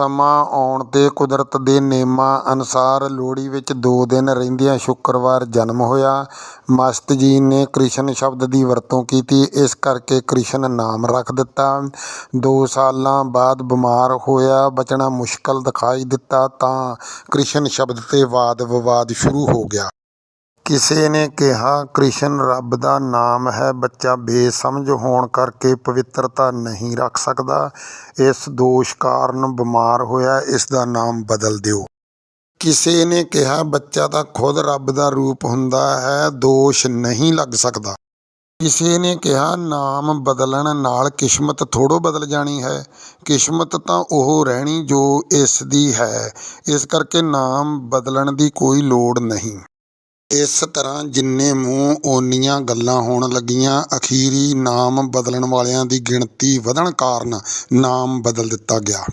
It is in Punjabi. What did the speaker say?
ਸਮਾਂ ਆਉਣ ਤੇ ਕੁਦਰਤ ਦੇ ਨੇਮਾਂ ਅਨੁਸਾਰ ਲੋਹੜੀ ਵਿੱਚ ਦੋ ਦਿਨ ਰਹਿੰਦਿਆਂ ਸ਼ੁੱਕਰਵਾਰ ਜਨਮ ਹੋਇਆ। ਮਸਤ ਜੀ ਨੇ ਕ੍ਰਿਸ਼ਨ ਸ਼ਬਦ ਦੀ ਵਰਤੋਂ ਕੀਤੀ, ਇਸ ਕਰਕੇ ਕ੍ਰਿਸ਼ਨ ਨਾਮ ਰੱਖ ਦਿੱਤਾ। ਦੋ ਸਾਲਾਂ ਬਾਅਦ ਬਿਮਾਰ ਹੋਇਆ, ਬਚਣਾ ਮੁਸ਼ਕਲ ਦਿਖਾਈ ਦਿੱਤਾ ਤਾਂ ਕ੍ਰਿਸ਼ਨ ਸ਼ਬਦ ਤੇ ਵਾਦ-ਵਿਵਾਦ ਸ਼ੁਰੂ ਹੋ ਗਿਆ। ਕਿਸੇ ਨੇ ਕਿਹਾ, ਕ੍ਰਿਸ਼ਨ ਰੱਬ ਦਾ ਨਾਮ ਹੈ, ਬੱਚਾ ਬੇਸਮਝ ਹੋਣ ਕਰਕੇ ਪਵਿੱਤਰਤਾ ਨਹੀਂ ਰੱਖ ਸਕਦਾ। ਇਸ ਦੋਸ਼ ਕਾਰਨ ਬਿਮਾਰ ਹੋਇਆ, ਇਸ ਦਾ ਨਾਮ ਬਦਲ ਦਿਓ। ਕਿਸੇ ਨੇ ਕਿਹਾ, ਬੱਚਾ ਤਾਂ ਖੁਦ ਰੱਬ ਦਾ ਰੂਪ ਹੁੰਦਾ ਹੈ, ਦੋਸ਼ ਨਹੀਂ ਲੱਗ ਸਕਦਾ। ਕਿਸੇ ਨੇ ਕਿਹਾ, ਨਾਮ ਬਦਲਣ ਨਾਲ ਕਿਸਮਤ ਥੋੜ੍ਹੋ ਬਦਲ ਜਾਣੀ ਹੈ। ਕਿਸਮਤ ਤਾਂ ਉਹ ਰਹਿਣੀ ਜੋ ਇਸ ਦੀ ਹੈ, ਇਸ ਕਰਕੇ ਨਾਮ ਬਦਲਣ ਦੀ ਕੋਈ ਲੋੜ ਨਹੀਂ। ਇਸ ਤਰ੍ਹਾਂ ਜਿੰਨੇ ਮੂੰਹ ਓਨੀਆਂ ਗੱਲਾਂ ਹੋਣ ਲੱਗੀਆਂ। ਅਖ਼ੀਰੀ ਨਾਮ ਬਦਲਣ ਵਾਲਿਆਂ ਦੀ ਗਿਣਤੀ ਵਧਣ ਕਾਰਨ ਨਾਮ ਬਦਲ ਦਿੱਤਾ ਗਿਆ।